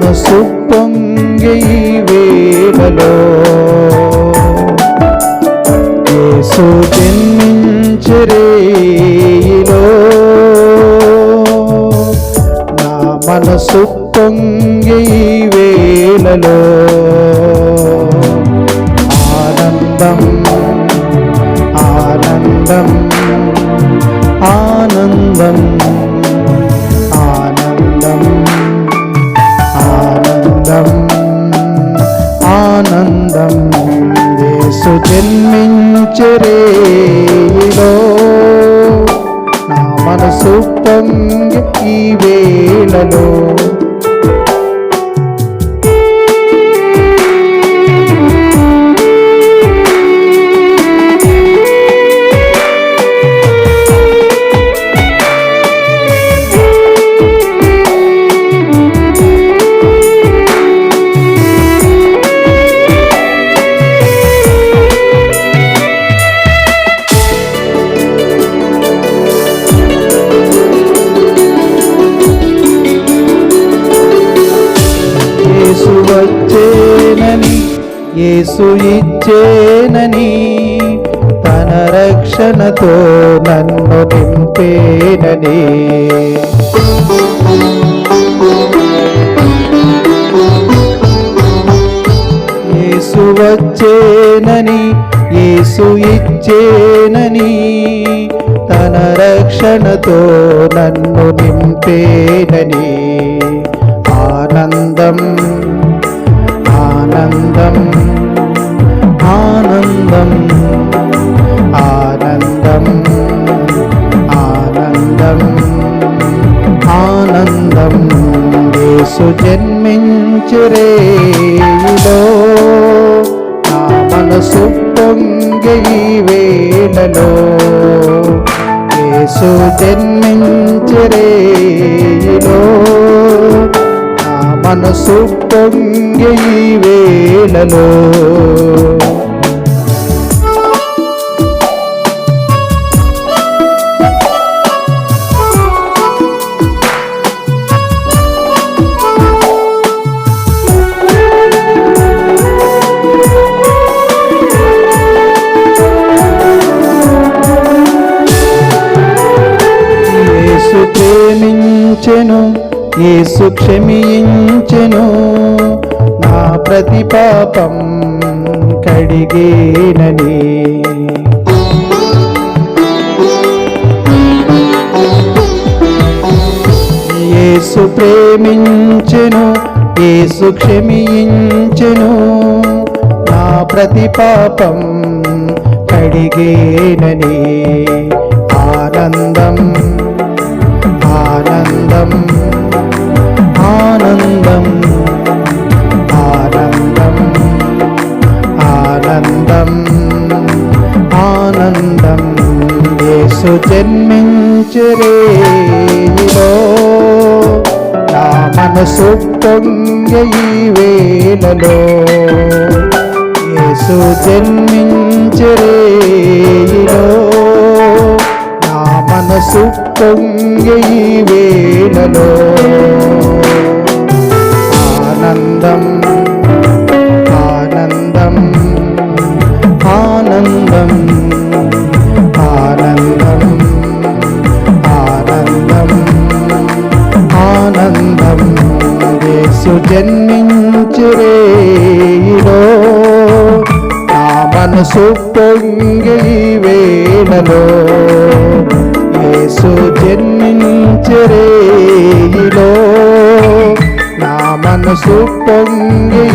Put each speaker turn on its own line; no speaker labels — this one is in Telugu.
మనసు పొంగి వేలలో యేసు జన్మించరేలో నా మనసు పొంగి వేళలో జన్మించరేలో నా మనసు పొంగి ఈ వేళలో యేసు ఇచ్చేనని తన రక్షణతో నన్ను నింపేనని. యేసు వచ్చేనని యేసు ఇచ్చేనని తన రక్షణతో నన్ను నింపేనని. ఆనందం ఆనందం ఆనందం ఆనందం ఆనందం. యేసు జన్మించరేలో నా మనసు పొంగి వేళలో. యేసు జన్మించరేలో నా మనసు పొంగి వేళలో. ప్రేమించెను యేసు క్షమించెను. నా ప్రతి పాపం కడిగేనని. యేసు ప్రేమించెను యేసు క్షమించెను. నా ప్రతి పాపం కడిగేనని. జన్మించరేలో నా మనసు పొంగి ఈ వేళలో యేసు జన్మించరే యేసు జన్మించురేలో నా మనసు పొంగి ఈ వేళలో యేసు జన్మించరేలో నా మనసు పొంగి